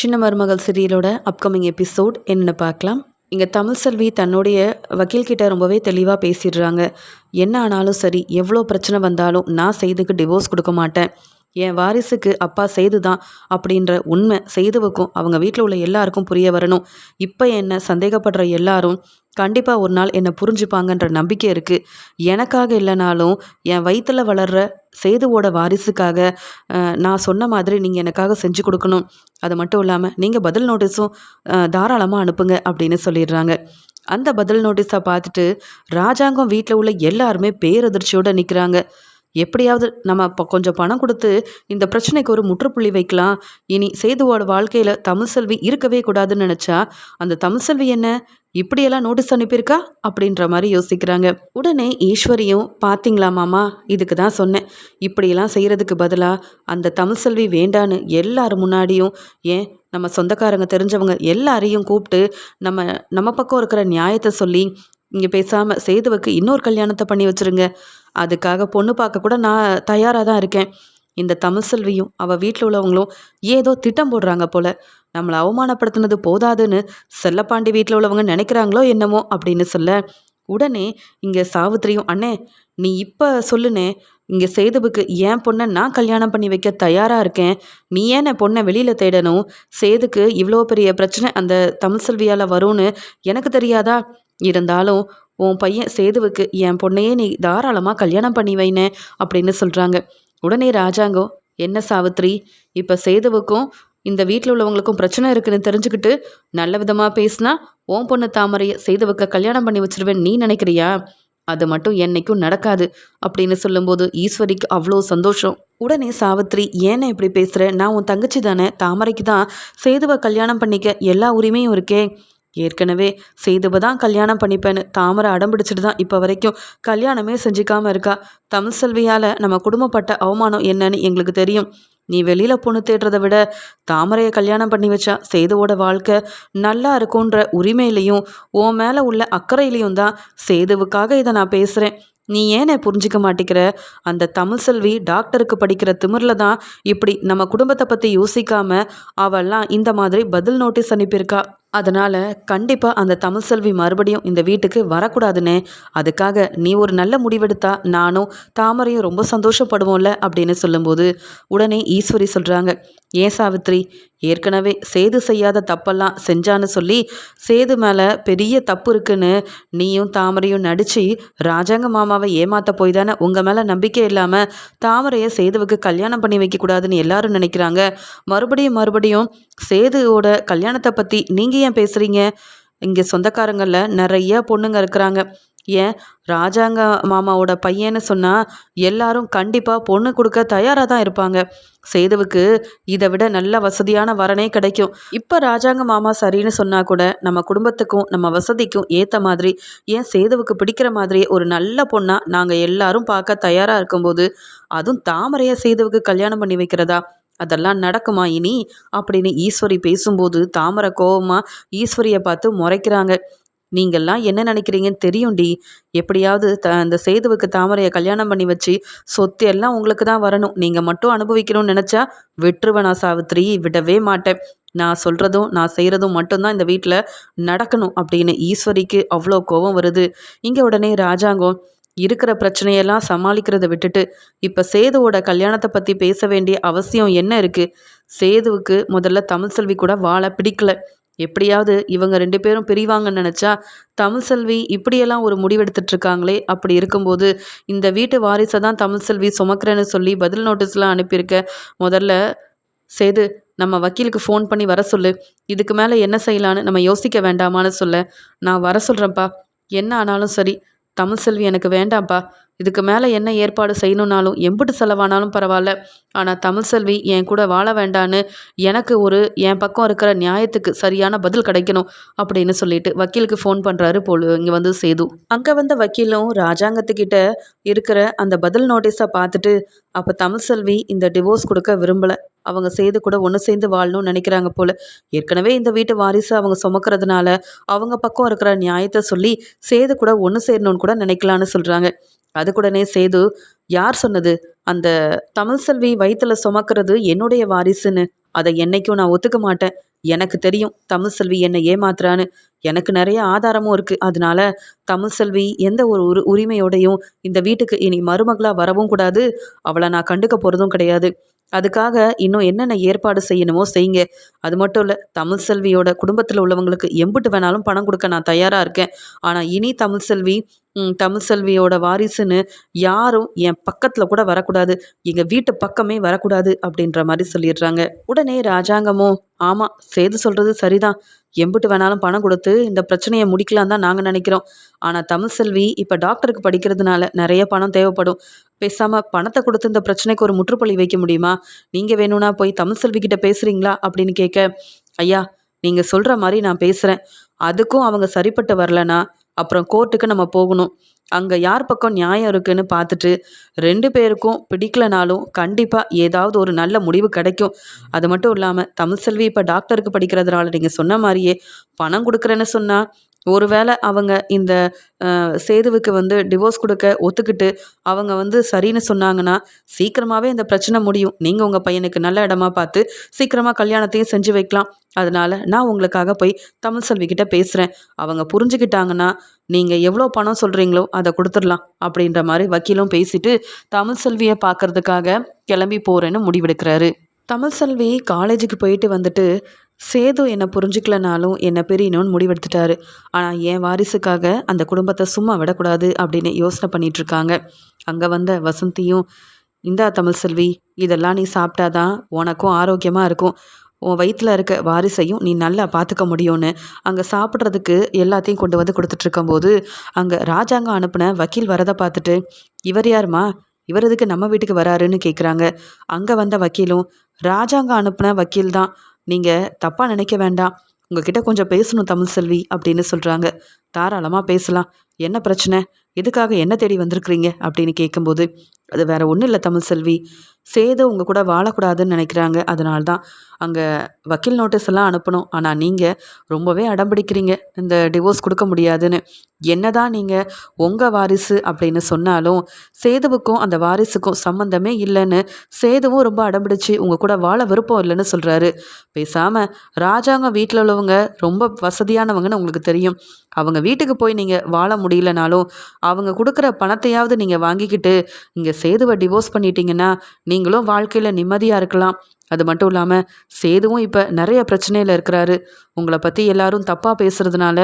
சின்ன மருமகள் சீரியலோட upcoming episode என்னென்னு பார்க்கலாம். இங்கே தமிழ் செல்வி தன்னுடைய வக்கீல்கிட்ட ரொம்பவே தெளிவாக பேசிடுறாங்க. என்ன ஆனாலும் சரி எவ்வளோ பிரச்சனை வந்தாலும் நான் செய்துக்கு டிவோர்ஸ் கொடுக்க மாட்டேன். என் வாரிசுக்கு அப்பா செய்து தான் அப்படின்ற உண்மை செய்துவுக்கும் அவங்க வீட்டில் உள்ள எல்லாருக்கும் புரிய வரணும். இப்போ என்னை சந்தேகப்படுற எல்லாரும் கண்டிப்பாக ஒரு நாள் என்னை புரிஞ்சுப்பாங்கன்ற நம்பிக்கை இருக்குது எனக்காக இல்லைனாலும் என் வயிற்றில் வளர்கிற சேதுவோட வாரிசுக்காக நான் சொன்ன மாதிரி நீங்கள் எனக்காக செஞ்சு கொடுக்கணும். அது மட்டும் இல்லாமல் நீங்கள் பதில் நோட்டீஸும் தாராளமாக அனுப்புங்க அப்படின்னு சொல்லிடுறாங்க. அந்த பதில் நோட்டீஸை பார்த்துட்டு ராஜாங்கம் வீட்டில் உள்ள எல்லாருமே பேரதிர்ச்சியோடு நிற்கிறாங்க எப்படியாவது நம்ம இப்போ கொஞ்சம் பணம் கொடுத்து இந்த பிரச்சனைக்கு ஒரு முற்றுப்புள்ளி வைக்கலாம். இனி சேதுவோட வாழ்க்கையில் தமிழ் செல்வி இருக்கவே கூடாதுன்னு நினச்சா அந்த தமிழ் செல்வி என்ன? இப்படியெல்லாம் நோட்டீஸ் அனுப்பியிருக்கா? அப்படின்ற மாதிரி யோசிக்கிறாங்க. உடனே ஈஸ்வரியும் பார்த்தீங்களா மாமா? இதுக்கு தான் சொன்னேன். இப்படியெல்லாம் செய்கிறதுக்கு பதிலாக அந்த தமிழ் செல்வி வேண்டான்னு எல்லார் முன்னாடியும் ஏன்? நம்ம சொந்தக்காரங்க தெரிஞ்சவங்க எல்லாரையும் கூப்பிட்டு நம்ம நம்ம பக்கம் இருக்கிற நியாயத்தை சொல்லி இங்கே பேசாமல் சேதுவுக்கு இன்னொரு கல்யாணத்தை பண்ணி வச்சுருங்க. அதுக்காக பொண்ணு பார்க்க கூட நான் தயாராக தான் இருக்கேன். இந்த தமிழ்செல்வியும் அவள் வீட்டில் உள்ளவங்களும் ஏதோ திட்டம் போடுறாங்க போல். நம்மளை அவமானப்படுத்தினது போதாதுன்னு செல்லப்பாண்டி வீட்டில் உள்ளவங்க நினைக்கிறாங்களோ என்னமோ அப்படின்னு சொல்ல உடனே இங்கே சாவித்திரியும் அண்ணே நீ இப்போ சொல்லுனே இங்கே சேதுவுக்கு ஏன் பொண்ணை நான் கல்யாணம் பண்ணி வைக்க தயாராக இருக்கேன். நீ ஏன் என் பொண்ணை வெளியில் தேடணும்? சேதுக்கு இவ்வளோ பெரிய பிரச்சனை அந்த தமிழ் செல்வியால் வரும்னு எனக்கு தெரியாதா? இருந்தாலும் உன் பையன் சேதுவுக்கு என் பொண்ணையே நீ தாராளமாக கல்யாணம் பண்ணி வைனே அப்படின்னு சொல்கிறாங்க உடனே ராஜாங்கம் என்ன சாவித்ரி இப்போ சேதுவுக்கும் இந்த வீட்டில் உள்ளவங்களுக்கும் பிரச்சனை இருக்குன்னு தெரிஞ்சுக்கிட்டு நல்ல விதமாக பேசினா ஓம் பொண்ணு தாமரையை சேதுவுக்கு கல்யாணம் பண்ணி வச்சிருவேன் நீ நினைக்கிறியா? அது மட்டும் என்னைக்கும் நடக்காது அப்படின்னு சொல்லும்போது ஈஸ்வரிக்கு அவ்வளோ சந்தோஷம். உடனே சாவித்ரி ஏன்னா இப்படி பேசுகிற நான் உன் தங்கச்சி தானே தாமரைக்கு தான் சேதுவை கல்யாணம் பண்ணிக்க எல்லா உரிமையும் இருக்கே. ஏற்கனவே செய்துவ தான் கல்யாணம் பண்ணிப்பேன்னு தாமரை அடம் பிடிச்சிட்டு தான் இப்போ வரைக்கும் கல்யாணமே செஞ்சுக்காம இருக்கா? தமிழ் செல்வியால் நம்ம குடும்பப்பட்ட அவமானம் என்னன்னு எங்களுக்கு தெரியும். நீ வெளியில் பொண்ணு தேடுறதை விட தாமரையை கல்யாணம் பண்ணி வச்சா சேதுவோட வாழ்க்கை நல்லா இருக்குன்ற உரிமையிலையும் உன் மேலே உள்ள அக்கறையிலையும் தான் சேதுவுக்காக இதை நான் பேசுகிறேன் நீ ஏனே புரிஞ்சிக்க மாட்டேங்கிற? அந்த தமிழ் செல்வி டாக்டருக்கு படிக்கிற திமிரில் தான் இப்படி நம்ம குடும்பத்தை பற்றி யோசிக்காமல் அவெல்லாம் இந்த மாதிரி பதில் நோட்டீஸ் அனுப்பியிருக்கா? அதனால் கண்டிப்பாக அந்த தமிழ் செல்வி மறுபடியும் இந்த வீட்டுக்கு வரக்கூடாதுன்னு அதுக்காக நீ ஒரு நல்ல முடிவெடுத்தா நானும் தாமரையும் ரொம்ப சந்தோஷப்படுவோம்ல அப்படின்னு சொல்லும்போது உடனே ஈஸ்வரி சொல்கிறாங்க ஏன் சாவித்ரி ஏற்கனவே சேது செய்யாத தப்பெல்லாம் செஞ்சான்னு சொல்லி சேது மேலே பெரிய தப்பு இருக்குன்னு நீயும் தாமரையும் நடித்து ராஜாங்க மாமாவை ஏமாற்ற போய் தானே உங்கள் மேலே நம்பிக்கை இல்லாமல் தாமரையை சேதுவுக்கு கல்யாணம் பண்ணி வைக்கக்கூடாதுன்னு எல்லாரும் நினைக்கிறாங்க. மறுபடியும் மறுபடியும் சேதுவோட கல்யாணத்தை பற்றி நீங்கள் ஏன் பேசுகிறீங்க இங்கே சொந்தக்காரங்களில் நிறைய பொண்ணுங்க இருக்கிறாங்க. ஏன்? ராஜாங்க மாமாவோட பையன்னு சொன்னால் எல்லாரும் கண்டிப்பாக பொண்ணு கொடுக்க தயாராக தான் இருப்பாங்க. சேதுவுக்கு இதை விட நல்ல வசதியான வரனே கிடைக்கும். இப்போ ராஜாங்க மாமா சரின்னு சொன்னால் கூட நம்ம குடும்பத்துக்கும் நம்ம வசதிக்கும் ஏற்ற மாதிரி ஏன் சேதுவுக்கு பிடிக்கிற மாதிரி ஒரு நல்ல பொண்ணாக நாங்கள் எல்லாரும் பார்க்க தயாராக இருக்கும்போது அதுவும் தாமரையை சேதுவுக்கு கல்யாணம் பண்ணி வைக்கிறதா? அதெல்லாம் நடக்குமா இனி? அப்படின்னு ஈஸ்வரி பேசும்போது தாமரை கோபமாக ஈஸ்வரியை பார்த்து முறைக்கிறாங்க. நீங்கள்லாம் என்ன நினைக்கிறீங்கன்னு தெரியும்டி. எப்படியாவது த அந்த சேதுவுக்கு தாமரையை கல்யாணம் பண்ணி வச்சு சொத்து எல்லாம் உங்களுக்கு தான் வரணும். நீங்கள் மட்டும் அனுபவிக்கணும்னு நினச்சா விட்டுருவேனா சாவித்ரி விடவே மாட்டேன். நான் சொல்கிறதும் நான் செய்கிறதும் மட்டும்தான் இந்த வீட்டில் நடக்கணும் அப்படின்னு ஈஸ்வரிக்கு அவ்வளோ கோபம் வருது. இங்கே உடனே ராஜாங்கம் இருக்கிற பிரச்சனையெல்லாம் சமாளிக்கிறத விட்டுட்டு இப்போ சேதுவோட கல்யாணத்தை பற்றி பேச வேண்டிய அவசியம் என்ன இருக்குது சேதுவுக்கு முதல்ல தமிழ் செல்வி கூட வாழ பிடிக்கல. எப்படியாவது இவங்க ரெண்டு பேரும் பிரிவாங்கன்னு நினச்சா தமிழ் செல்வி இப்படியெல்லாம் ஒரு முடிவெடுத்துட்டு இருக்காங்களே. அப்படி இருக்கும்போது இந்த வீட்டு வாரிசை தான் தமிழ் செல்வி சுமக்கிறேன்னு சொல்லி பதில் நோட்டீஸ்லாம் அனுப்பியிருக்க. முதல்ல சேது நம்ம வக்கீலுக்கு ஃபோன் பண்ணி வர சொல்லு. இதுக்கு மேலே என்ன செய்யலான்னு நம்ம யோசிக்க வேண்டாமான்னு சொல்ல. நான் வர சொல்கிறேன்ப்பா என்ன ஆனாலும் சரி தமிழ் செல்வி எனக்கு வேண்டாம்ப்பா இதுக்கு மேலே என்ன ஏற்பாடு செய்யணுன்னாலும் எம்பிட்டு செலவானாலும் பரவாயில்ல. ஆனால் தமிழ் செல்வி என் கூட வாழ வேண்டான்னு எனக்கு ஒரு என் பக்கம் இருக்கிற நியாயத்துக்கு சரியான பதில் கிடைக்கணும் அப்படின்னு சொல்லிட்டு வக்கீலுக்கு ஃபோன் பண்ணுறாரு போல் இங்கே வந்து சேது. அங்கே வந்த வக்கீலும் ராஜாங்கத்துக்கிட்ட இருக்கிற அந்த பதில் நோட்டீஸை பார்த்துட்டு அப்போ தமிழ் செல்வி இந்த டிவோர்ஸ் கொடுக்க விரும்பலை. அவங்க செய்து கூட ஒன்று சேர்ந்து வாழணும்னு நினைக்கிறாங்க போல். ஏற்கனவே இந்த வீட்டு வாரிசு அவங்க சுமக்கிறதுனால அவங்க பக்கம் இருக்கிற நியாயத்தை சொல்லி சேது கூட ஒன்று சேரணும்னு கூட நினைக்கலான்னு சொல்கிறாங்க அதுக்குடனே சேது யார் சொன்னது? அந்த தமிழ் செல்வி வயிற்றுல சுமக்கிறது என்னுடைய வாரிசுன்னு. அதை என்னைக்கும் நான் ஒத்துக்க மாட்டேன். எனக்கு தெரியும் தமிழ் செல்வி என்னை ஏமாத்துறான்னு. எனக்கு நிறைய ஆதாரமும் இருக்குது அதனால தமிழ் செல்வி எந்த ஒரு உரி உரிமையோடையும் இந்த வீட்டுக்கு இனி மருமகளாக வரவும் கூடாது. அவளை நான் கண்டுக்க போகிறதும் கிடையாது. அதுக்காக இன்னும் என்னென்ன ஏற்பாடு செய்யணுமோ செய்யுங்க. அது மட்டும் இல்லை தமிழ் செல்வியோட குடும்பத்தில் உள்ளவங்களுக்கு எம்பிட்டு வேணாலும் பணம் கொடுக்க நான் தயாராக இருக்கேன். ஆனால் இனி தமிழ் செல்வி தமிழ் செல்வியோட வாரிசுன்னு யாரும் என் பக்கத்தில் கூட வரக்கூடாது. எங்கள் வீட்டு பக்கமே வரக்கூடாது அப்படின்ற மாதிரி சொல்லிடுறாங்க. உடனே ராஜாங்கமோ ஆமாம் செய்து சொல்கிறது சரிதான். எம்பிட்டு வேணாலும் பணம் கொடுத்து இந்த பிரச்சனையை முடிக்கலாம் தான் நாங்கள் நினைக்கிறோம். ஆனால் தமிழ் செல்வி இப்போ டாக்டருக்கு படிக்கிறதுனால நிறைய பணம் தேவைப்படும். பேசாமல் பணத்தை கொடுத்து இந்த பிரச்சனைக்கு ஒரு முற்றுப்புள்ளி வைக்க முடியுமா? நீங்கள் வேணும்னா போய் தமிழ் செல்வி கிட்ட பேசுகிறீங்களா அப்படின்னு கேட்க ஐயா நீங்கள் சொல்கிற மாதிரி நான் பேசுகிறேன் அதுக்கும் அவங்க சரிப்பட்டு வரலனா அப்புறம் கோர்ட்டுக்கு நம்ம போகணும். அங்கே யார் பக்கம் நியாயம் இருக்குன்னு பார்த்துட்டு ரெண்டு பேருக்கும் பிடிக்கலனாலும் கண்டிப்பாக ஏதாவது ஒரு நல்ல முடிவு கிடைக்கும். அது மட்டும் இல்லாமல் தமிழ் செல்வி இப்போ டாக்டருக்கு படிக்கிறதுனால நீங்கள் சொன்ன மாதிரியே பணம் கொடுக்குறேன்னு சொன்னால் ஒருவேளை அவங்க இந்த சேதுவுக்கு வந்து டிவோர்ஸ் கொடுக்க ஒத்துக்கிட்டு அவங்க வந்து சரின்னு சொன்னாங்கன்னா சீக்கிரமாகவே இந்த பிரச்சனை முடியும். நீங்கள் உங்கள் பையனுக்கு நல்ல இடமா பார்த்து சீக்கிரமாக கல்யாணத்தையும் செஞ்சு வைக்கலாம். அதனால் நான் உங்களுக்காக போய் தமிழ் செல்விக்கிட்ட பேசுகிறேன் அவங்க புரிஞ்சுக்கிட்டாங்கன்னா நீங்கள் எவ்வளோ பணம் சொல்கிறீங்களோ அதை கொடுத்துடலாம் அப்படின்ற மாதிரி வக்கீலும் பேசிட்டு தமிழ் செல்வியை பார்க்கறதுக்காக கிளம்பி போகிறேன்னு முடிவெடுக்கிறாரு. தமிழ் செல்வி காலேஜுக்கு போயிட்டு வந்துட்டு சேது என்னை புரிஞ்சுக்கலனாலும் என்னை பெரியணும்னு முடிவெடுத்துட்டாரு. ஆனால் என் வாரிசுக்காக அந்த குடும்பத்தை சும்மா விடக்கூடாது அப்படின்னு யோசனை பண்ணிகிட்ருக்காங்க அங்கே வந்த வசந்தியும் இந்தா தமிழ் செல்வி இதெல்லாம் நீ சாப்பிட்டாதான் உனக்கும் ஆரோக்கியமாக இருக்கும். உன் வயிற்றில் இருக்க வாரிசையும் நீ நல்லா பார்த்துக்க முடியும்னு. அங்கே சாப்பிட்றதுக்கு எல்லாத்தையும் கொண்டு வந்து கொடுத்துட்ருக்கும்போது அங்கே ராஜாங்கம் அனுப்பின வக்கீல் வரதை பார்த்துட்டு இவர் யாருமா? இவர் எதுக்கு நம்ம வீட்டுக்கு வராருன்னு கேட்குறாங்க அங்கே வந்த வக்கீலும் ராஜாங்கம் அனுப்பின வக்கீல் தான் நீங்கள் தப்பாக நினைக்க வேண்டாம். உங்ககிட்ட கொஞ்சம் பேசணும் தமிழ் செல்வி அப்படின்னு சொல்கிறாங்க தாராளமாக பேசலாம். என்ன பிரச்சனை? எதுக்காக என்ன தேடி வந்திருக்கிறீங்க? அப்படின்னு கேட்கும்போது அது வேற ஒன்றும் இல்லை தமிழ் செல்வி. சேது உங்கள் கூட வாழக்கூடாதுன்னு நினைக்கிறாங்க. அதனால தான் அங்கே வக்கீல் நோட்டீஸ் எல்லாம் அனுப்பணும். ஆனால் நீங்கள் ரொம்பவே அடம்பிடிக்கிறீங்க இந்த டிவோர்ஸ் கொடுக்க முடியாதுன்னு. என்ன தான் நீங்கள் உங்கள் வாரிசு அப்படின்னு சொன்னாலும் சேதுவுக்கும் அந்த வாரிசுக்கும் சம்மந்தமே இல்லைன்னு சேதுவும் ரொம்ப அடம்பிடிச்சு உங்கள் கூட வாழ விருப்பம் இல்லைன்னு சொல்கிறாரு பேசாமல் ராஜாங்க வீட்டில் உள்ளவங்க ரொம்ப வசதியானவங்கன்னு உங்களுக்கு தெரியும். அவங்க வீட்டுக்கு போய் நீங்கள் வாழ முடியலனாலும் அவங்க கொடுக்குற பணத்தையாவது நீங்கள் வாங்கிக்கிட்டு இங்கே சேதுவை டிவோர்ஸ் பண்ணிட்டீங்கன்னா நீங்களும் வாழ்க்கையில் நிம்மதியாக இருக்கலாம். அது மட்டும் இல்லாமல் சேதுவும் இப்போ நிறைய பிரச்சனையில் இருக்கிறாரு. உங்களை பற்றி எல்லாரும் தப்பாக பேசுகிறதுனால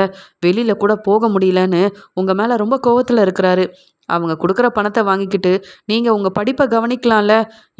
வெளியில் கூட போக முடியலன்னு உங்கள் மேலே ரொம்ப கோவத்தில் இருக்கிறாரு. அவங்க கொடுக்குற பணத்தை வாங்கிக்கிட்டு நீங்கள் உங்கள் படிப்பை கவனிக்கலாம்ல.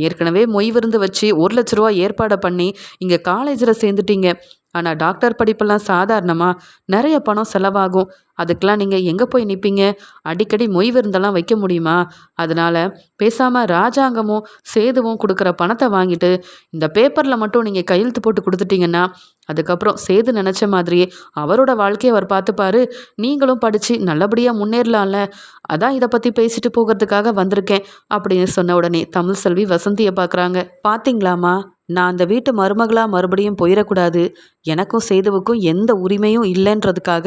ஏற்கனவே மொய் விருந்து வச்சு ஒரு லட்ச ரூபா ஏற்பாடை பண்ணி இங்கே காலேஜில் சேர்ந்துட்டீங்க. ஆனால் டாக்டர் படிப்பெல்லாம் சாதாரணமாக நிறைய பணம் செலவாகும். அதுக்கெலாம் நீங்கள் எங்கே போய் நிற்பீங்க அடிக்கடி மொய் விருந்தெல்லாம் வைக்க முடியுமா? அதனால் பேசாமல் ராஜாங்கமும் சேதுவும் கொடுக்குற பணத்தை வாங்கிட்டு இந்த பேப்பரில் மட்டும் நீங்கள் கையெழுத்து போட்டு கொடுத்துட்டீங்கன்னா அதுக்கப்புறம் சேது நினச்ச மாதிரியே அவரோட வாழ்க்கையை அவர் பார்த்துப்பாரு. நீங்களும் படித்து நல்லபடியாக முன்னேறலாம்ல. அதான் இதை பற்றி பேசிட்டு போகிறதுக்காக வந்திருக்கேன் அப்படின்னு சொன்ன உடனே தமிழ் செல்வி வசந்தியை பார்க்குறாங்க. பார்த்தீங்களாமா நான் அந்த வீட்டு மருமகளாக மறுபடியும் போயிடக்கூடாது. எனக்கும் சேதுவுக்கும் எந்த உரிமையும் இல்லைன்றதுக்காக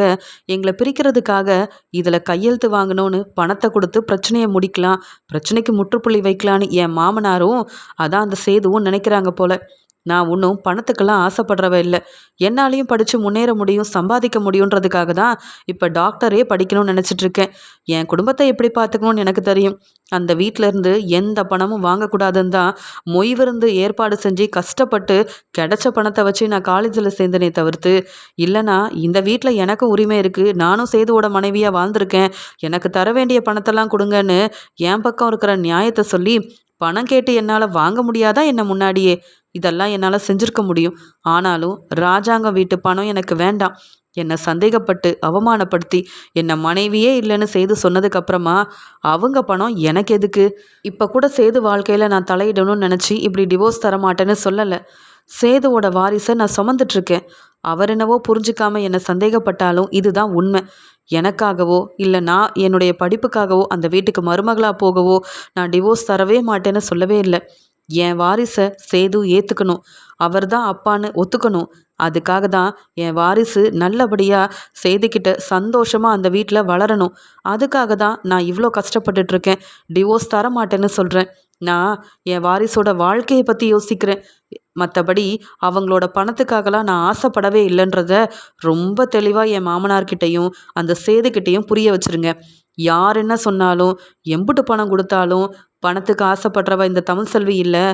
எங்களை பிரிக்கிறதுக்காக இதில் கையெழுத்து வாங்கணும்னு பணத்தை கொடுத்து பிரச்சனையை முடிக்கலாம். பிரச்சனைக்கு முற்றுப்புள்ளி வைக்கலான்னு என் மாமனாரும் அதான் அந்த சேதுவும் நினைக்கிறாங்க போல. நான் ஒன்றும் பணத்துக்கெல்லாம் ஆசைப்படுறவ இல்லை. என்னாலையும் படித்து முன்னேற முடியும் சம்பாதிக்க முடியுன்றதுக்காக தான் இப்போ டாக்டரே படிக்கணும்னு நினச்சிட்ருக்கேன் என் குடும்பத்தை எப்படி பார்த்துக்கணும்னு எனக்கு தெரியும். அந்த வீட்டிலேருந்து எந்த பணமும் வாங்கக்கூடாதுன்னு தான் மொய் விருந்து ஏற்பாடு செஞ்சு கஷ்டப்பட்டு கிடைச்ச பணத்தை வச்சு நான் காலேஜில் சேர்ந்தனே தவிர்த்து. இல்லைனா இந்த வீட்டில் எனக்கும் உரிமை இருக்குது நானும் சேதுவோட மனைவியாக வாழ்ந்திருக்கேன். எனக்கு தர வேண்டிய பணத்தெல்லாம் கொடுங்கன்னு என் பக்கம் இருக்கிற நியாயத்தை சொல்லி பணம் கேட்டு என்னால் வாங்க முடியாதா என்ன முன்னாடியே? இதெல்லாம் என்னால் செஞ்சுருக்க முடியும். ஆனாலும் ராஜாங்கம் வீட்டு பணம் எனக்கு வேண்டாம். என்னை சந்தேகப்பட்டு அவமானப்படுத்தி என்னை மனைவியே இல்லைன்னு செய்து சொன்னதுக்கப்புறமா அவங்க பணம் எனக்கு எதுக்கு? இப்போ கூட சேது வாழ்க்கையில் நான் தலையிடணும்னு நினச்சி இப்படி டிவோர்ஸ் தரமாட்டேன்னு சொல்லலை. சேதுவோட வாரிசை நான் சுமந்துட்டுருக்கேன் அவர் என்னவோ புரிஞ்சுக்காம என்னை சந்தேகப்பட்டாலும் இதுதான் உண்மை. எனக்காகவோ இல்லை நான் என்னுடைய படிப்புக்காகவோ அந்த வீட்டுக்கு மருமகளாக போகவோ நான் டிவோர்ஸ் தரவே மாட்டேன்னு சொல்லவே இல்லை. என் வாரிசை சேது ஏற்றுக்கணும் அவர் தான் அப்பான்னு ஒத்துக்கணும். அதுக்காக தான் என் வாரிசு நல்லபடியாக செய்துக்கிட்ட சந்தோஷமாக அந்த வீட்டில் வளரணும். அதுக்காக தான் நான் இவ்வளோ கஷ்டப்பட்டுட்ருக்கேன். டிவோர்ஸ் தர மாட்டேன்னு சொல்கிறேன் நான் என் வாரிசோட வாழ்க்கையை பற்றி யோசிக்கிறேன். மற்றபடி அவங்களோட பணத்துக்காகலாம் நான் ஆசைப்படவே இல்லைன்றத ரொம்ப தெளிவாக என் மாமனார்கிட்டையும் அந்த சேதுக்கிட்டையும் புரிய வச்சுருங்க. யார் என்ன சொன்னாலும் எம்புட்டு பணம் கொடுத்தாலும் பணத்துக்கு ஆசைப்படுறவ இந்த தமிழ் செல்வி இல்லை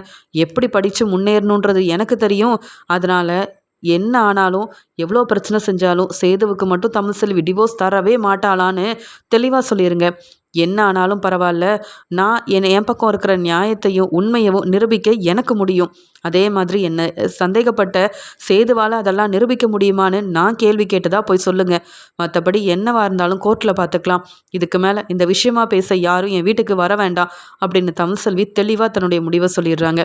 எப்படி படித்து முன்னேறணுன்றது எனக்கு தெரியும். அதனால் என்ன ஆனாலும் எவ்வளோ பிரச்சனை செஞ்சாலும் சேதுவுக்கு மட்டும் தமிழ் செல்வி டிவோர்ஸ் தரவே மாட்டாளான்னு தெளிவாக சொல்லிடுங்க என்ன ஆனாலும் பரவாயில்ல. நான் என் என் பக்கம் இருக்கிற நியாயத்தையும் உண்மையவும் நிரூபிக்க எனக்கு முடியும். அதே மாதிரி என்ன சந்தேகப்பட்ட சேதுவால் அதெல்லாம் நிரூபிக்க முடியுமான்னு நான் கேள்வி கேட்டதா போய் சொல்லுங்கள் மற்றபடி என்னவா இருந்தாலும் கோர்ட்டில் பார்த்துக்கலாம் இதுக்கு மேலே இந்த விஷயமா பேச யாரும் என் வீட்டுக்கு வர வேண்டாம் அப்படின்னு தமிழ்செல்வி தெளிவாக தன்னுடைய முடிவை சொல்லிடுறாங்க.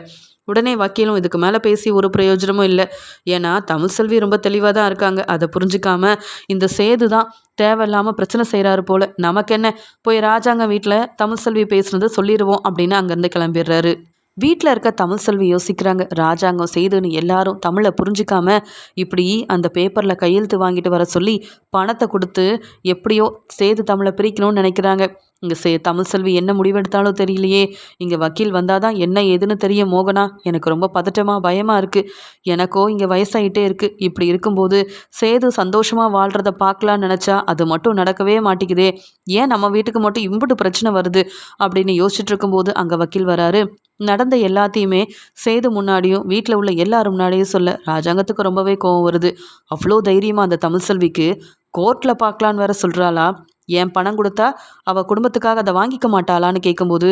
உடனே வக்கீலும் இதுக்கு மேலே பேசி ஒரு பிரயோஜனமும் இல்லை. ஏன்னா தமிழ் செல்வி ரொம்ப தெளிவாக தான் இருக்காங்க. அதை புரிஞ்சுக்காம இந்த சேது தான் தேவையில்லாமல் பிரச்சனை செய்கிறாரு போல். நமக்கு என்ன? போய் ராஜாங்க வீட்டில் தமிழ் செல்வி பேசுனது சொல்லிடுவோம் அப்படின்னு அங்கேருந்து கிளம்பிடுறாரு. வீட்டில் இருக்க தமிழ் செல்வி யோசிக்கிறாங்க. ராஜாங்கம் செய்துன்னு எல்லாரும் தமிழை புரிஞ்சிக்காம இப்படி அந்த பேப்பரில் கையெழுத்து வாங்கிட்டு வர சொல்லி பணத்தை கொடுத்து எப்படியோ சேது தமிழை பிரிக்கணும்னு நினைக்கிறாங்க. இங்கே சே தமிழ் செல்வி என்ன முடிவெடுத்தாலும் தெரியலையே. இங்கே வக்கீல் வந்தால் தான் என்ன ஏதுன்னு தெரியும் மோகனா? எனக்கு ரொம்ப பதட்டமாக பயமாக இருக்குது எனக்கோ இங்கே வயசாகிட்டே இருக்குது இப்படி இருக்கும்போது சேது சந்தோஷமாக வாழ்கிறத பார்க்கலான்னு நினச்சா அது மட்டும் நடக்கவே மாட்டேங்குதே. ஏன் நம்ம வீட்டுக்கு மட்டும் இம்புட்டு பிரச்சனை வருது? அப்படின்னு யோசிச்சுட்டு இருக்கும்போது அங்கே வக்கீல் வராரு. நடந்த எல்லாத்தையுமே சேது முன்னாடியும் வீட்டில் உள்ள எல்லாரும் முன்னாடியும் சொல்ல ராஜாங்கத்துக்கு ரொம்பவே கோவம் வருது. அவ்வளோ தைரியமாக அந்த தமிழ் செல்விக்கு கோர்ட்டில் பார்க்கலான்னு வேற சொல்கிறாளா ஏன் பணம் கொடுத்தா அவள் குடும்பத்துக்காக அதை வாங்கிக்க மாட்டாளான்னு கேட்கும்போது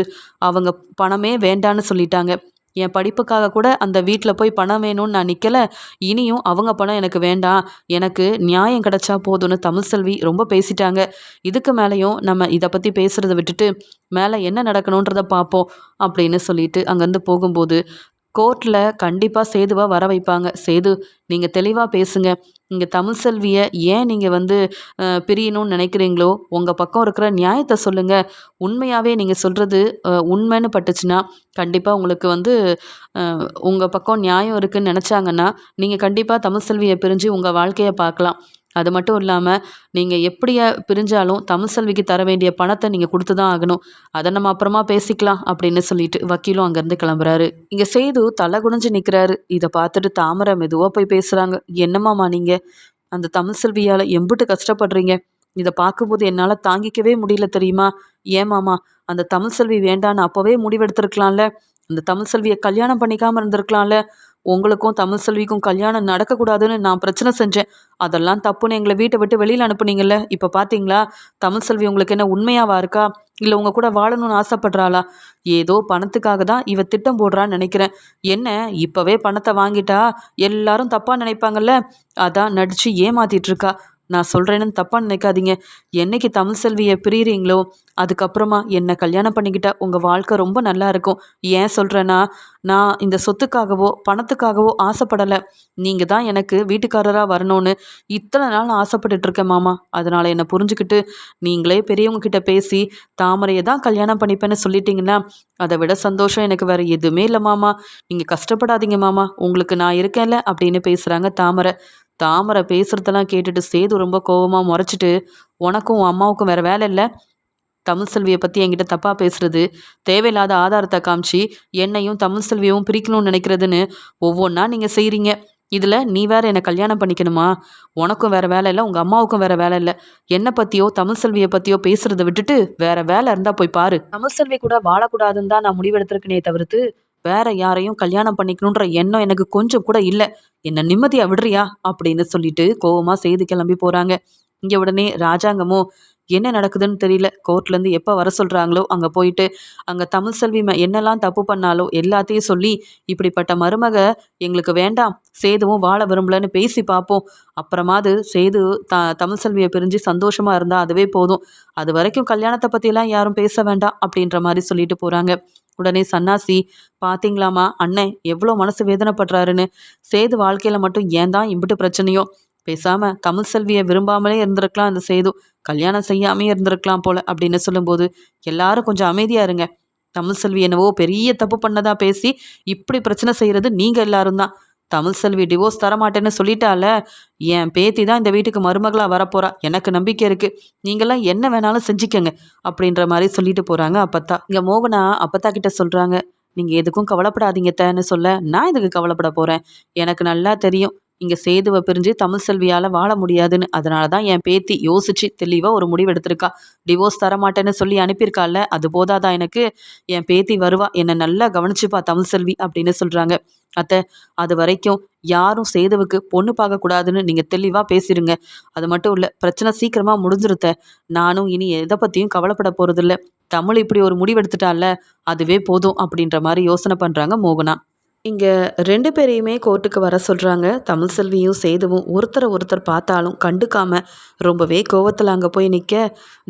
அவங்க பணமே வேண்டான்னு சொல்லிட்டாங்க. என் படிப்புக்காக கூட அந்த வீட்டில் போய் பணம் வேணும்னு நான் நிற்கலை இனியும் அவங்க பணம் எனக்கு வேண்டாம். எனக்கு நியாயம் கிடைச்சா போதும்னு தமிழ்செல்வி ரொம்ப பேசிட்டாங்க. இதுக்கு மேலேயும் நம்ம இதை பற்றி பேசுகிறத விட்டுட்டு மேலே என்ன நடக்கணுன்றதை பார்ப்போம் அப்படின்னு சொல்லிட்டு அங்கேருந்து போகும்போது கோர்ட்டில் கண்டிப்பாக சேதுவாக வர வைப்பாங்க. சேது நீங்கள் தெளிவாக பேசுங்க. இங்கே தமிழ் செல்வியை ஏன் நீங்கள் வந்து பிரியணும்னு நினைக்கிறீங்களோ உங்கள் பக்கம் இருக்கிற நியாயத்தை சொல்லுங்கள் உண்மையாகவே நீங்கள் சொல்கிறது உண்மைன்னு பட்டுச்சுன்னா கண்டிப்பாக உங்களுக்கு வந்து உங்கள் பக்கம் நியாயம் இருக்குதுன்னு நினச்சாங்கன்னா நீங்கள் கண்டிப்பாக தமிழ் செல்வியை பிரிஞ்சு உங்கள் வாழ்க்கையை பார்க்கலாம். அது மட்டும் இல்லாமல் நீங்கள் எப்படியா பிரிஞ்சாலும் தமிழ் செல்விக்கு தர வேண்டிய பணத்தை நீங்கள் கொடுத்து தான் ஆகணும். அதை நம்ம அப்புறமா பேசிக்கலாம் அப்படின்னு சொல்லிட்டு வக்கீலும் அங்கேருந்து கிளம்புறாரு. இங்கே சேது தலை குனிஞ்சு நிற்கிறாரு இதை பார்த்துட்டு தாமரை மெதுவாக போய் பேசுகிறாங்க என்னம்மாமா நீங்கள் அந்த தமிழ் செல்வியால் எம்பிட்டு கஷ்டப்படுறீங்க. இதை பார்க்கும்போது என்னால் தாங்கிக்கவே முடியல தெரியுமா? ஏமாமா அந்த தமிழ் செல்வி வேண்டான்னு அப்போவே முடிவெடுத்திருக்கலாம்ல. அந்த தமிழ் செல்வியை கல்யாணம் பண்ணிக்காமல் இருந்திருக்கலாம்ல. உங்களுக்கும் தமிழ் செல்விக்கும் கல்யாணம் நடக்கக்கூடாதுன்னு நான் பிரச்சனை செஞ்சேன். அதெல்லாம் தப்புன்னு எங்களை வீட்டை விட்டு வெளியில் அனுப்புனீங்கல்ல. இப்போ பார்த்தீங்களா தமிழ் செல்வி உங்களுக்கு என்ன உண்மையாவா இருக்கா? இல்லை உங்கள் கூட வாழணும்னு ஆசைப்படுறாளா? ஏதோ பணத்துக்காக தான் இவ திட்டம் போடுறான்னு நினைக்கிறேன். என்ன? இப்போவே பணத்தை வாங்கிட்டா எல்லாரும் தப்பாக நினைப்பாங்கல்ல? அதான் நடித்து ஏமாத்திட்டு இருக்கா. நான் சொல்கிறேன்னு தப்பாக நினைக்காதீங்க. என்னைக்கு தமிழ் செல்வியை பிரியிறீங்களோ அதுக்கப்புறமா என்னை கல்யாணம் பண்ணிக்கிட்டா உங்கள் வாழ்க்கை ரொம்ப நல்லா இருக்கும். ஏன் சொல்கிறேன்னா நான் இந்த சொத்துக்காகவோ பணத்துக்காகவோ ஆசைப்படலை. நீங்கள் தான் எனக்கு வீட்டுக்காரராக வரணும்னு இத்தனை நாள் ஆசைப்பட்டுட்ருக்கேன் மாமா. அதனால் என்னை புரிஞ்சுக்கிட்டு நீங்களே பெரியவங்க கிட்ட பேசி தாமரையை தான் கல்யாணம் பண்ணிப்பேன்னு சொல்லிட்டீங்கன்னா அதை விட சந்தோஷம் எனக்கு வேறு எதுவுமே இல்லை மாமா. நீங்கள் கஷ்டப்படாதீங்க மாமா. உங்களுக்கு நான் இருக்கேன்ல அப்படின்னு பேசுகிறாங்க தாமரை. தாமரை பேசுகிறதெல்லாம் கேட்டுட்டு சேது ரொம்ப கோபமாக முறைச்சிட்டு உனக்கும் உன் அம்மாவுக்கும் வேறு வேலை இல்லை? தமிழ் செல்வியை பற்றி என்கிட்ட தப்பாக பேசுகிறது தேவையில்லாத ஆதாரத்தை காமிச்சு என்னையும் தமிழ் செல்வியவும் பிரிக்கணும்னு நினைக்கிறதுன்னு ஒவ்வொன்றா நீங்கள் செய்கிறீங்க இதில் நீ வேற என்னை கல்யாணம் பண்ணிக்கணுமா? உனக்கும் வேறு வேலை இல்லை உங்கள் அம்மாவுக்கும் வேறு வேலை இல்லை. என்னை பற்றியோ தமிழ் செல்வியை பற்றியோ பேசுகிறத விட்டுட்டு வேறு வேலை இருந்தால் போய் பாரு. தமிழ் செல்வி கூட வாழக்கூடாதுன்னு தான் நான் முடிவெடுத்திருக்கனே தவிர்த்து வேற யாரையும் கல்யாணம் பண்ணிக்கணுன்ற எண்ணம் எனக்கு கொஞ்சம் கூட இல்லை. என்ன நிம்மதியா விடுறியா? அப்படின்னு சொல்லிட்டு கோவமா செய்து கிளம்பி போறாங்க. இங்க உடனே ராஜாங்கமோ என்ன நடக்குதுன்னு தெரியல. கோர்ட்லேருந்து எப்போ வர சொல்கிறாங்களோ அங்கே போயிட்டு அங்கே தமிழ் செல்வி என்னெல்லாம் தப்பு பண்ணாலோ எல்லாத்தையும் சொல்லி இப்படிப்பட்ட மருமக எங்களுக்கு வேண்டாம். சேதுவும் வாழ விரும்பலன்னு பேசி பார்ப்போம் அப்புறமாவது சேது த தமிழ் செல்வியை பிரிஞ்சு சந்தோஷமாக இருந்தால் அதுவே போதும். அது வரைக்கும் கல்யாணத்தை பற்றிலாம் யாரும் பேச வேண்டாம் அப்படின்ற மாதிரி சொல்லிட்டு போகிறாங்க உடனே சன்னாசி பார்த்தீங்களாமா அண்ணன் எவ்வளோ மனசு வேதனைப்படுறாருன்னு. சேது வாழ்க்கையில் மட்டும் ஏன் தான் இம்பிட்டு பிரச்சனையோ? பேசாமல் தமிழ் செல்வியை விரும்பாமலே இருந்திருக்கலாம் அந்த சேது. கல்யாணம் செய்யாமே இருந்திருக்கலாம் போல அப்படின்னு சொல்லும்போது எல்லாரும் கொஞ்சம் அமைதியாக இருங்க. தமிழ் செல்வி என்னவோ பெரிய தப்பு பண்ணதா பேசி இப்படி பிரச்சனை செய்கிறது நீங்கள் எல்லாரும் தான். தமிழ் செல்வி டிவோர்ஸ் தரமாட்டேன்னு சொல்லிட்டால என் பேத்தி தான் இந்த வீட்டுக்கு மருமகளாக வரப்போறா. எனக்கு நம்பிக்கை இருக்குது நீங்களாம் என்ன வேணாலும் செஞ்சுக்கங்க அப்படின்ற மாதிரி சொல்லிட்டு போகிறாங்க அப்பத்தா. இங்கே மோகனா அப்பத்தா கிட்ட சொல்கிறாங்க நீங்கள் எதுக்கும் கவலைப்படாதீங்க தேன்னு சொல்ல நான் எதுக்கு கவலைப்பட போகிறேன் எனக்கு நல்லா தெரியும். இங்கே சேதுவை பிரிஞ்சு தமிழ் செல்வியால் வாழ முடியாதுன்னு. அதனால தான் என் பேத்தி யோசிச்சு தெளிவாக ஒரு முடிவு எடுத்திருக்கா. டிவோர்ஸ் தரமாட்டேன்னு சொல்லி அனுப்பியிருக்கால அது போதாதான் எனக்கு? என் பேத்தி வருவா. என்னை நல்லா கவனிச்சுப்பா தமிழ் செல்வி அப்படின்னு சொல்கிறாங்க அத்தை அது வரைக்கும் யாரும் சேதுவுக்கு பொண்ணு பார்க்கக்கூடாதுன்னு நீங்கள் தெளிவாக பேசிடுங்க அது மட்டும் இல்லை பிரச்சனை சீக்கிரமாக முடிஞ்சிருத்த நானும் இனி எதை பற்றியும் கவலைப்பட போகிறதில்ல தமிழ் இப்படி ஒரு முடிவெடுத்துட்டால அதுவே போதும் அப்படின்ற மாதிரி யோசனை பண்ணுறாங்க மோகனா. இங்கே ரெண்டு பேரையுமே கோர்ட்டுக்கு வர சொல்கிறாங்க தமிழ் செல்வியும் சேதுவும் ஒருத்தரை ஒருத்தர் பார்த்தாலும் கண்டுக்காம ரொம்பவே கோவத்தில் அங்கே போய் நிற்க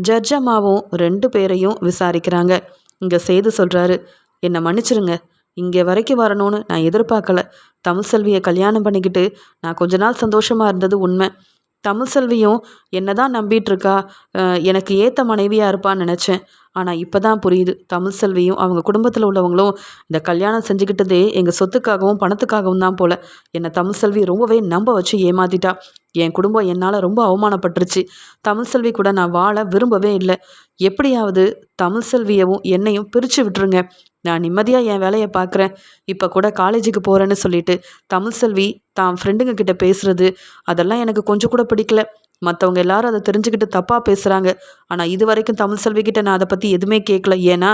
ஜட்ஜம்மாவும் ரெண்டு பேரையும் விசாரிக்கிறாங்க. இங்கே சேது சொல்கிறாரு என்னை மன்னிச்சிருங்க. இங்கே வரைக்கும் வரணும்னு நான் எதிர்பார்க்கல. தமிழ் செல்வியை கல்யாணம் பண்ணிக்கிட்டு நான் கொஞ்ச நாள் சந்தோஷமாக இருந்தது உண்மை. தமிழ் செல்வியும் என்னதான் நம்பிட்டு இருக்கா எனக்கு ஏற்ற மனைவியாக இருப்பான்னு நினச்சேன். ஆனால் இப்போ தான் புரியுது. தமிழ் செல்வியும் அவங்க குடும்பத்தில் உள்ளவங்களும் இந்த கல்யாணம் செஞ்சுக்கிட்டதே எங்கள் சொத்துக்காகவும் பணத்துக்காகவும் தான் போல். என்னை தமிழ் செல்வி ரொம்பவே நம்ப வச்சு ஏமாத்திட்டா. என் குடும்பம் என்னால் ரொம்ப அவமானப்பட்டுருச்சு. தமிழ் செல்வி கூட நான் வாழ விரும்பவே இல்லை. எப்படியாவது தமிழ் செல்வியவும் என்னையும் பிரித்து விட்டுருங்க. நான் நிம்மதியாக என் வேலையை பார்க்குறேன் இப்போ கூட காலேஜுக்கு போகிறேன்னு சொல்லிட்டு தமிழ் செல்வி தான் ஃப்ரெண்டுங்க கிட்ட பேசுகிறது அதெல்லாம் எனக்கு கொஞ்சம் கூட பிடிக்கல. மற்றவங்க எல்லாரும் அதை தெரிஞ்சுக்கிட்டு தப்பாக பேசுகிறாங்க ஆனால் இது வரைக்கும் தமிழ் செல்விக்கிட்ட நான் அதை பற்றி எதுவுமே கேட்கல ஏன்னா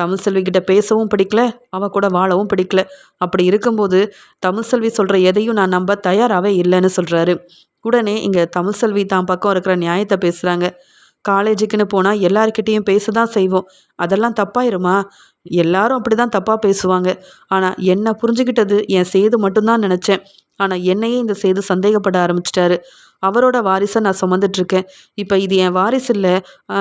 தமிழ் செல்விக்கிட்ட பேசவும் பிடிக்கல அவள் கூட வாழவும் பிடிக்கல. அப்படி இருக்கும்போது தமிழ் செல்வி சொல்கிற எதையும் நான் நம்ப தயாராகவே இல்லைன்னு சொல்கிறாரு உடனே இங்கே தமிழ் செல்வி தான் பக்கம் இருக்கிற நியாயத்தை பேசுகிறாங்க காலேஜுக்குன்னு போனால் எல்லாருக்கிட்டேயும் பேச தான் செய்வோம். அதெல்லாம் தப்பாயிருமா? எல்லாரும் அப்படி தான் தப்பாக பேசுவாங்க. ஆனால் என்னை புரிஞ்சுக்கிட்டது? என் சேது மட்டும்தான் நினச்சேன். ஆனால் என்னையே இந்த சேது சந்தேகப்பட ஆரம்பிச்சிட்டாரு. அவரோட வாரிசை நான் சுமந்துட்டுருக்கேன் இப்போ இது என் வாரிசு இல்லை.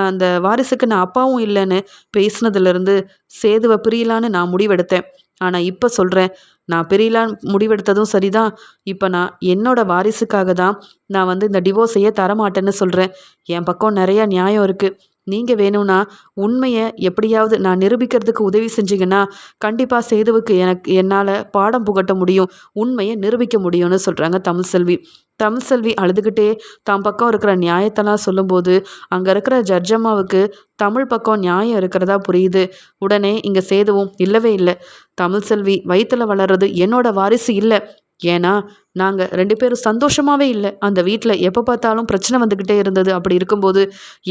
அந்த வாரிசுக்கு நான் அப்பாவும் இல்லைன்னு பேசினதுலேருந்து சேதுவை பிரியலான்னு நான் முடிவெடுத்தேன். ஆனால் இப்போ சொல்கிறேன் நான் பிரியலான் முடிவெடுத்ததும் சரிதான். இப்போ நான் என்னோட வாரிசுக்காக தான் நான் வந்து இந்த டிவோர்ஸையே தரமாட்டேன்னு சொல்கிறேன் என் பக்கம் நிறையா நியாயம் இருக்குது நீங்கள் வேணும்னா உண்மையை எப்படியாவது நான் நிரூபிக்கிறதுக்கு உதவி செஞ்சீங்கன்னா கண்டிப்பாக சேதுவுக்கு எனக்கு என்னால் பாடம் புகட்ட முடியும் உண்மையை நிரூபிக்க முடியும்னு சொல்கிறாங்க தமிழ் செல்வி. தமிழ் செல்வி அழுதுகிட்டே தாம் பக்கம் இருக்கிற நியாயத்தெல்லாம் சொல்லும்போது அங்கே இருக்கிற ஜட்ஜம்மாவுக்கு தமிழ் பக்கம் நியாயம் இருக்கிறதா புரியுது. உடனே இங்கே சேதுவும் இல்லவே இல்லை. தமிழ் செல்வி வயிற்றில் வளர்றது என்னோட வாரிசு இல்லை. ஏன்னா நாங்கள் ரெண்டு பேரும் சந்தோஷமாகவே இல்லை. அந்த வீட்டில் எப்போ பார்த்தாலும் பிரச்சனை வந்துக்கிட்டே இருந்தது. அப்படி இருக்கும்போது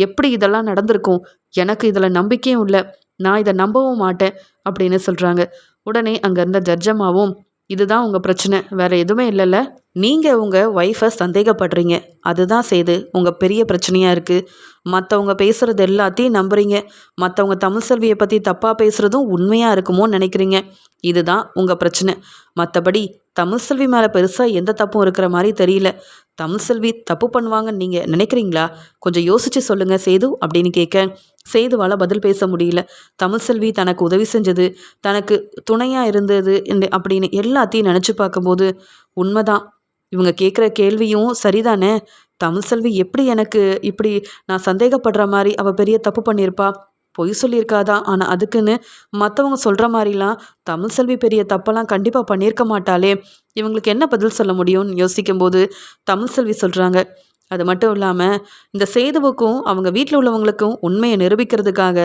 எப்படி இதெல்லாம் நடந்திருக்கும்? எனக்கு இதில் நம்பிக்கையும் இல்லை. நான் இதை நம்பவும் மாட்டேன் அப்படின்னு சொல்கிறாங்க உடனே அங்கே இருந்த ஜட்ஜம்மாவும் இதுதான் உங்கள் பிரச்சனை. வேறு எதுவுமே இல்லைல்ல. நீங்கள் உங்கள் ஒய்ஃபை சந்தேகப்படுறீங்க. அதுதான் செய்து உங்கள் பெரிய பிரச்சனையாக இருக்குது மற்றவங்க பேசுகிறது எல்லாத்தையும் நம்புறீங்க. மற்றவங்க தமிழ் செல்வியை பற்றி தப்பாக பேசுகிறதும் உண்மையாக இருக்குமோன்னு நினைக்கிறீங்க. இதுதான் உங்கள் பிரச்சனை. மற்றபடி தமிழ்செல்வி மேலே பெருசாக எந்த தப்பும் இருக்கிற மாதிரி தெரியல. தமிழ் செல்வி தப்பு பண்ணுவாங்கன்னு நீங்கள் நினைக்கிறீங்களா? கொஞ்சம் யோசித்து சொல்லுங்கள் சேது அப்படின்னு கேட்க. சேதுவால் பதில் பேச முடியல. தமிழ்செல்வி தனக்கு உதவி செஞ்சது தனக்கு துணையாக இருந்தது அப்படின்னு எல்லாத்தையும் நினச்சி பார்க்கும்போது உண்மைதான். இவங்க கேட்குற கேள்வியும் சரிதானே? தமிழ் செல்வி எப்படி எனக்கு இப்படி நான் சந்தேகப்படுற மாதிரி அவள் பெரிய தப்பு பண்ணியிருப்பா? பொய் சொல்லியிருக்காதா? ஆனால் அதுக்குன்னு மற்றவங்க சொல்கிற மாதிரிலாம் தமிழ் செல்வி பெரிய தப்பெல்லாம் கண்டிப்பாக பண்ணியிருக்க மாட்டாளே. இவங்களுக்கு என்ன பதில் சொல்ல முடியும்னு யோசிக்கும்போது தமிழ் செல்வி சொல்கிறாங்க அது மட்டும் இல்லாமல் இந்த சேதுவுக்கும் அவங்க வீட்டில் உள்ளவங்களுக்கும் உண்மையை நிரூபிக்கிறதுக்காக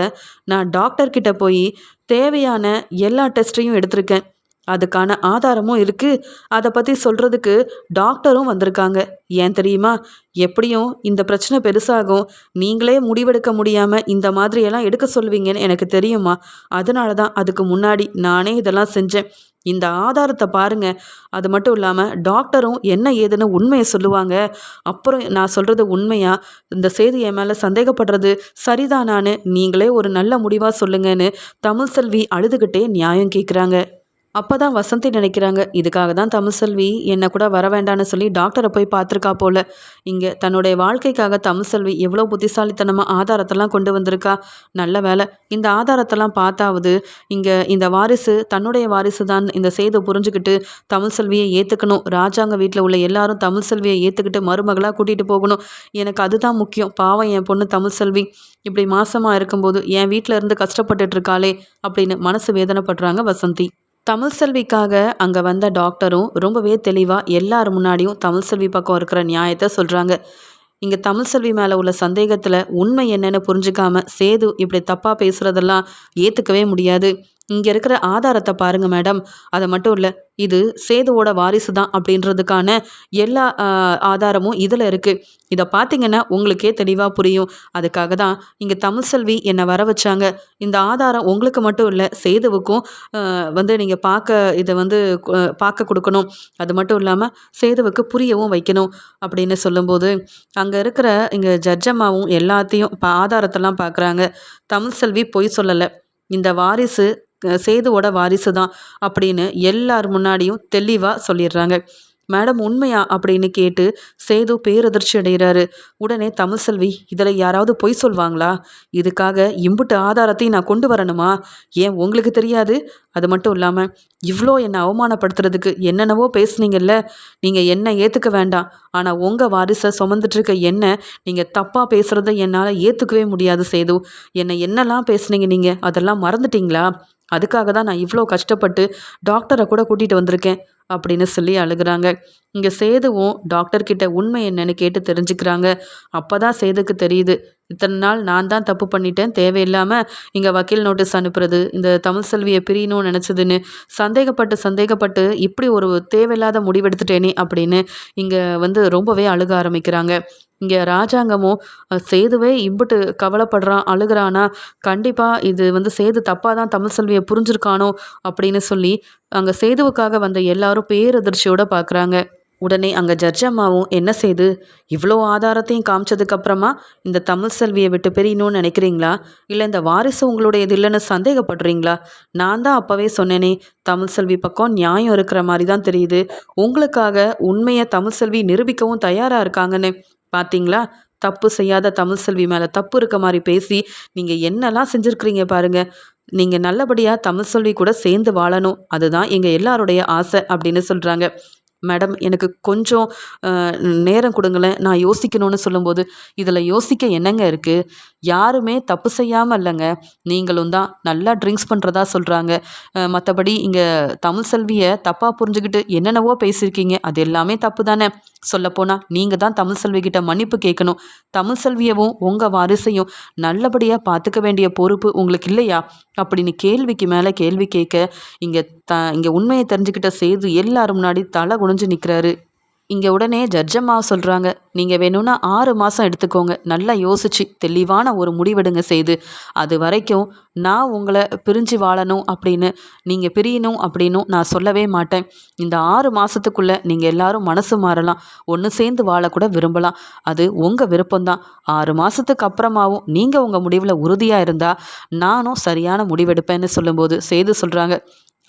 நான் டாக்டர்கிட்ட போய் தேவையான எல்லா டெஸ்ட்டையும் எடுத்திருக்கேன். அதுக்கான ஆதாரமும் இருக்குது அதை பற்றி சொல்கிறதுக்கு டாக்டரும் வந்திருக்காங்க. ஏன் தெரியுமா? எப்படியும் இந்த பிரச்சனை பெருசாகும். நீங்களே முடிவெடுக்க முடியாமல் இந்த மாதிரியெல்லாம் எடுக்க சொல்வீங்கன்னு எனக்கு தெரியுமா? அதனால தான் அதுக்கு முன்னாடி நானே இதெல்லாம் செஞ்சேன். இந்த ஆதாரத்தை பாருங்க. அது மட்டும் இல்லாமல் டாக்டரும் என்ன ஏதுன்னு உண்மையை சொல்லுவாங்க. அப்புறம் நான் சொல்கிறது உண்மையா? இந்த செய்தி என் மேலே சந்தேகப்படுறது சரிதானான்னு நீங்களே ஒரு நல்ல முடிவாக சொல்லுங்கன்னு தமிழ் செல்வி அழுதுகிட்டே நியாயம் கேட்குறாங்க அப்போ தான் வசந்தி நினைக்கிறாங்க இதுக்காக தான் தமிழ்செல்வி என்னை கூட வர வேண்டான்னு சொல்லி டாக்டரை போய் பார்த்துருக்கா போல். இங்கே தன்னுடைய வாழ்க்கைக்காக தமிழ்செல்வி எவ்வளோ புத்திசாலித்தனமாக ஆதாரத்தெல்லாம் கொண்டு வந்திருக்கா. நல்ல வேலை இந்த ஆதாரத்தெல்லாம் பார்த்தாவது இங்கே இந்த வாரிசு தன்னுடைய வாரிசு தான் இந்த செய்தை புரிஞ்சுக்கிட்டு தமிழ்செல்வியை ஏற்றுக்கணும் ராஜாங்க வீட்டில் உள்ள எல்லாரும் தமிழ்செல்வியை ஏற்றுக்கிட்டு மருமகளாக கூட்டிகிட்டு போகணும். எனக்கு அதுதான் முக்கியம். பாவம் என் பொண்ணு தமிழ்செல்வி இப்படி மாசமாக இருக்கும்போது என் வீட்டில் இருந்து கஷ்டப்பட்டுட்டு இருக்காளே அப்படின்னு மனசு வேதனைப்படுறாங்க வசந்தி. தமிழ் செல்விக்காக அங்கே வந்த டாக்டரும் ரொம்பவே தெளிவாக எல்லார் முன்னாடியும் தமிழ் செல்வி பக்கம் இருக்கிற நியாயத்தை சொல்கிறாங்க இங்கே தமிழ் செல்வி மேலே உள்ள சந்தேகத்தில் உண்மை என்னென்னு புரிஞ்சுக்காம சேது இப்படி தப்பாக பேசுகிறதெல்லாம் ஏற்றுக்கவே முடியாது. இங்கே இருக்கிற ஆதாரத்தை பாருங்கள் மேடம். அது மட்டும் இல்லை இது சேதுவோட வாரிசு தான் அப்படின்றதுக்கான எல்லா ஆதாரமும் இதில் இருக்குது இதை பார்த்தீங்கன்னா உங்களுக்கே தெளிவாக புரியும். அதுக்காக தான் இங்கே தமிழ்செல்வி என்னை வர வச்சாங்க. இந்த ஆதாரம் உங்களுக்கு மட்டும் இல்லை சேதுவுக்கும் வந்து நீங்கள் பார்க்க இதை வந்து பார்க்க கொடுக்கணும். அது மட்டும் இல்லாமல் சேதுவுக்கு புரியவும் வைக்கணும் அப்படின்னு சொல்லும்போது அங்கே இருக்கிற இங்கே ஜட்ஜம்மாவும் எல்லாத்தையும் பா ஆதாரத்தெல்லாம் பார்க்குறாங்க தமிழ்செல்வி பொய் சொல்லலை. இந்த வாரிசு சேதுவோட வாரிசு தான் அப்படின்னு எல்லார் முன்னாடியும் தெளிவாக சொல்லிடுறாங்க. மேடம் உண்மையா? அப்படின்னு கேட்டு சேது பேரதிர்ச்சி அடைகிறாரு. உடனே தமிழ்செல்வி இதில் யாராவது பொய் சொல்வாங்களா? இதுக்காக இம்புட்டு ஆதாரத்தையும் நான் கொண்டு வரணுமா? ஏன் உங்களுக்கு தெரியாது? அது மட்டும் இல்லாமல் இவ்வளோ என்னை அவமானப்படுத்துறதுக்கு என்னென்னவோ பேசுனீங்கல்ல? நீங்கள் என்ன ஏற்றுக்க வேண்டாம். ஆனால் உங்கள் வாரிசை சுமந்துட்டுருக்க என்ன நீங்கள் தப்பாக பேசுகிறத என்னால் ஏற்றுக்கவே முடியாது சேது. என்னை என்னெல்லாம் பேசுனீங்க நீங்கள் அதெல்லாம் மறந்துட்டீங்களா? அதுக்காக தான் நான் இவ்வளோ கஷ்டப்பட்டு டாக்டரை கூட கூட்டிகிட்டு வந்திருக்கேன் அப்படின்னு சொல்லி அழுகுறாங்க. இங்கே சேதுவும் டாக்டர்கிட்ட உண்மை என்னன்னு கேட்டு தெரிஞ்சுக்கிறாங்க. அப்போ தான் சேதுக்கு தெரியுது இத்தனை நாள் நான் தான் தப்பு பண்ணிட்டேன் தேவையில்லாமல் இங்கே வக்கீல் நோட்டீஸ் அனுப்புறது இந்த தமிழ் செல்வியை பிரியணும்னு நினச்சதுன்னு சந்தேகப்பட்டு சந்தேகப்பட்டு இப்படி ஒரு தேவையில்லாத முடிவெடுத்துட்டேனே அப்படின்னு இங்கே வந்து ரொம்பவே அழுக ஆரம்பிக்கிறாங்க. இங்கே ராஜாங்கமும் சேதுவே இம்புட்டு கவலைப்படுறான் அழுகிறானா கண்டிப்பாக இது வந்து சேது தப்பாக தான் தமிழ் செல்வியை புரிஞ்சிருக்கானோ அப்படின்னு சொல்லி அங்கே சேதுவுக்காக வந்த எல்லாரும் பேரதிர்ச்சியோடு பார்க்குறாங்க உடனே அங்கே ஜட்ஜ் அம்மாவும் என்ன செய்து இவ்வளோ ஆதாரத்தையும் காமிச்சதுக்கப்புறமா இந்த தமிழ் செல்வியை விட்டு பிரியணும்னு நினைக்கிறீங்களா? இல்லை இந்த வாரிசு உங்களுடையது இல்லைன்னு சந்தேகப்படுறீங்களா? நான் தான் அப்போவே சொன்னேனே தமிழ் செல்வி பக்கம் நியாயம் இருக்கிற மாதிரி தான் தெரியுது. உங்களுக்காக உண்மையை தமிழ் செல்வி நிரூபிக்கவும் தயாராக இருக்காங்கன்னு. பார்த்தீங்களா தப்பு செய்யாத தமிழ் செல்வி மேலே தப்பு இருக்க மாதிரி பேசி நீங்கள் என்னெல்லாம் செஞ்சுருக்கிறீங்க பாருங்க. நீங்கள் நல்லபடியாக தமிழ் செல்வி கூட சேர்ந்து வாழணும். அதுதான் எங்கள் எல்லாருடைய ஆசை அப்படின்னு சொல்கிறாங்க மேடம் எனக்கு கொஞ்சம் நேரம் கொடுங்களேன். நான் யோசிக்கணும்னு சொல்லும்போது இதில் யோசிக்க என்னங்க இருக்குது யாருமே தப்பு செய்யாமல் இல்லைங்க. நீங்களும் தான் நல்லா ட்ரிங்க்ஸ் பண்ணுறதா சொல்கிறாங்க மற்றபடி இங்கே தமிழ் செல்வியை தப்பாக புரிஞ்சுக்கிட்டு என்னென்னவோ பேசியிருக்கீங்க. அது எல்லாமே தப்பு தானே? சொல்லப்போனால் நீங்கள் தான் தமிழ் செல்விக்கிட்ட மன்னிப்பு கேட்கணும். தமிழ் செல்வியவும் உங்கள் வாரிசையும் நல்லபடியாக பார்த்துக்க வேண்டிய பொறுப்பு உங்களுக்கு இல்லையா? அப்படின்னு கேள்விக்கு மேலே கேள்வி கேட்க இங்கே த இங்கே உண்மையை தெரிஞ்சுக்கிட்ட சேது எல்லாரும் முன்னாடி தலை குனிஞ்சு நிற்கிறாரு இங்கே உடனே ஜட்ஜம்மா சொல்கிறாங்க நீங்கள் வேணும்னா ஆறு மாதம் எடுத்துக்கோங்க. நல்லா யோசிச்சு தெளிவான ஒரு முடிவெடுங்க செய்து. அது வரைக்கும் நான் உங்களை பிரிஞ்சு வாழணும் அப்படின்னு நீங்கள் பிரியணும் அப்படின்னும் நான் சொல்லவே மாட்டேன். இந்த ஆறு மாதத்துக்குள்ளே நீங்கள் எல்லாரும் மனசு மாறலாம். ஒன்று சேர்ந்து வாழக்கூட விரும்பலாம். அது உங்கள் விருப்பம்தான். ஆறு மாதத்துக்கு அப்புறமாவும் நீங்கள் உங்கள் முடிவில் உறுதியாக இருந்தால் நானும் சரியான முடிவெடுப்பேன்னு சொல்லும்போது செய்து சொல்கிறாங்க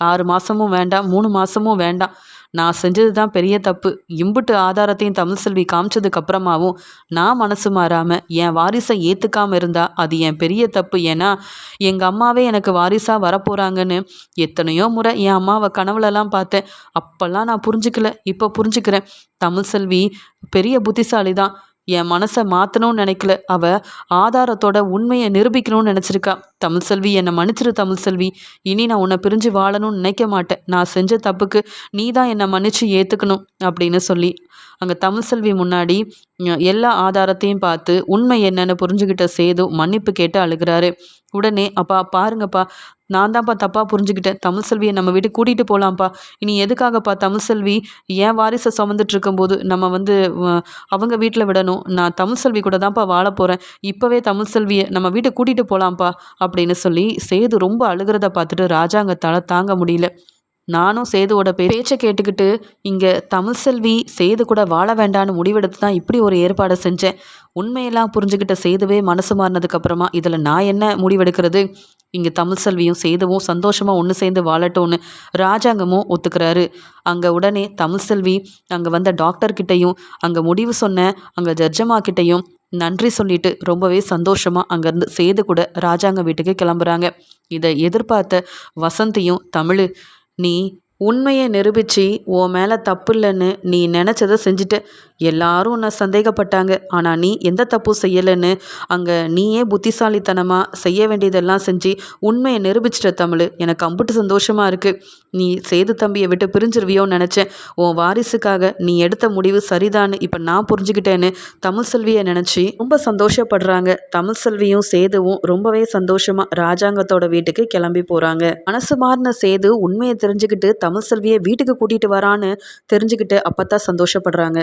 ஆறு மாதமும் வேண்டாம் மூணு மாதமும் வேண்டாம். நான் செஞ்சது தான் பெரிய தப்பு. இம்புட்டு ஆதாரத்தையும் தமிழ் செல்வி காமிச்சதுக்கு அப்புறமாவும் நான் மனசு மாறாமல் என் வாரிசை ஏற்றுக்காமல் இருந்தா அது என் பெரிய தப்பு. ஏன்னா எங்கள் அம்மாவே எனக்கு வாரிசாக வரப்போகிறாங்கன்னு எத்தனையோ முறை என் அம்மாவை கனவுலலாம் பார்த்தேன். அப்போல்லாம் நான் புரிஞ்சுக்கல. இப்போ புரிஞ்சுக்கிறேன். தமிழ் செல்வி பெரிய புத்திசாலி தான் என் மனசை மாற்றணும்னு நினைக்கல. அவள் ஆதாரத்தோட உண்மையை நிரூபிக்கணும்னு நினச்சிருக்கா. தமிழ் செல்வி என்னை மன்னிச்சிரு தமிழ் செல்வி. இனி நான் உன்னை பிரிஞ்சு வாழணும்னு நினைக்க மாட்டேன். நான் செஞ்ச தப்புக்கு நீ தான் என்னை மன்னிச்சு ஏற்றுக்கணும் அப்படின்னு சொல்லி அங்கே தமிழ் செல்வி முன்னாடி எல்லா ஆதாரத்தையும் பார்த்து உண்மை என்னன்னு புரிஞ்சுக்கிட்ட சேது மன்னிப்பு கேட்டு அழுகிறாரு. உடனே அப்பா பாருங்கப்பா. நான் தான்ப்பா தப்பாக புரிஞ்சுக்கிட்டேன் தமிழ் செல்வியை நம்ம வீட்டுக்கு கூட்டிகிட்டு போகலாம்ப்பா இனி எதுக்காகப்பா தமிழ் செல்வி என் வாரிசை சுமந்துட்டு இருக்கும்போது நம்ம வந்து அவங்க வீட்டில் விடணும்? நான் தமிழ் செல்வி கூட தான்ப்பா வாழ போகிறேன் இப்போவே தமிழ் செல்வியை நம்ம வீட்டை கூட்டிகிட்டு போகலாம்ப்பா அப்படின்னு சொல்லி சேது ரொம்ப அழுகிறத பார்த்துட்டு ராஜாங்கத்தால் தாங்க முடியல. நானும் சேதுவோட பே- பேச்சை கேட்டுக்கிட்டு இங்கே தமிழ் செல்வி சேது கூட வாழ வேண்டான்னு முடிவெடுத்து தான் இப்படி ஒரு ஏற்பாடை செஞ்சேன். உண்மையெல்லாம் புரிஞ்சுக்கிட்ட சேதுவே மனசு மாறினதுக்கப்புறமா இதில் நான் என்ன முடிவெடுக்கிறது? இங்கே தமிழ் செல்வியும் சேதுவும் சந்தோஷமாக ஒன்று சேர்ந்து வாழட்டும்னு ராஜாங்கமும் ஒத்துக்கிறாரு. அங்கே உடனே தமிழ் செல்வி அங்கே வந்த டாக்டர்கிட்டையும் அங்கே முடிவு சொன்ன அங்கே ஜர்ஜமா கிட்டையும் நன்றி சொல்லிட்டு ரொம்பவே சந்தோஷமாக அங்கேருந்து சேது கூட ராஜாங்க வீட்டுக்கு கிளம்புறாங்க. இதை எதிர்பார்த்த வசந்தியும் தமிழ் நீ உண்மையை நிரூபித்து உன் மேலே தப்பு இல்லைன்னு நீ நினச்சதை செஞ்சுட்ட. எல்லாரும் உன்னை சந்தேகப்பட்டாங்க. ஆனால் நீ எந்த தப்பும் செய்யலைன்னு அங்கே நீயே புத்திசாலித்தனமாக செய்ய வேண்டியதெல்லாம் செஞ்சு உண்மையை நிரூபிச்சிட்ட தமிழ். எனக்கு அம்புட்டு சந்தோஷமாக இருக்குது நீ சேது தம்பியை விட்டு பிரிஞ்சிருவியோன்னு நினச்சேன். உன் வாரிசுக்காக நீ எடுத்த முடிவு சரிதான்னு இப்போ நான் புரிஞ்சுக்கிட்டேன்னு தமிழ் செல்வியை நினச்சி ரொம்ப சந்தோஷப்படுறாங்க. தமிழ் செல்வியும் சேதுவும் ரொம்பவே சந்தோஷமாக ராஜாங்கத்தோட வீட்டுக்கு கிளம்பி போகிறாங்க மனசு மாறின சேது உண்மையை தெரிஞ்சுக்கிட்டு தமிழ் செல்வியை வீட்டுக்கு கூட்டிகிட்டு வரான்னு தெரிஞ்சுக்கிட்டு அப்போ தான் சந்தோஷப்படுறாங்க.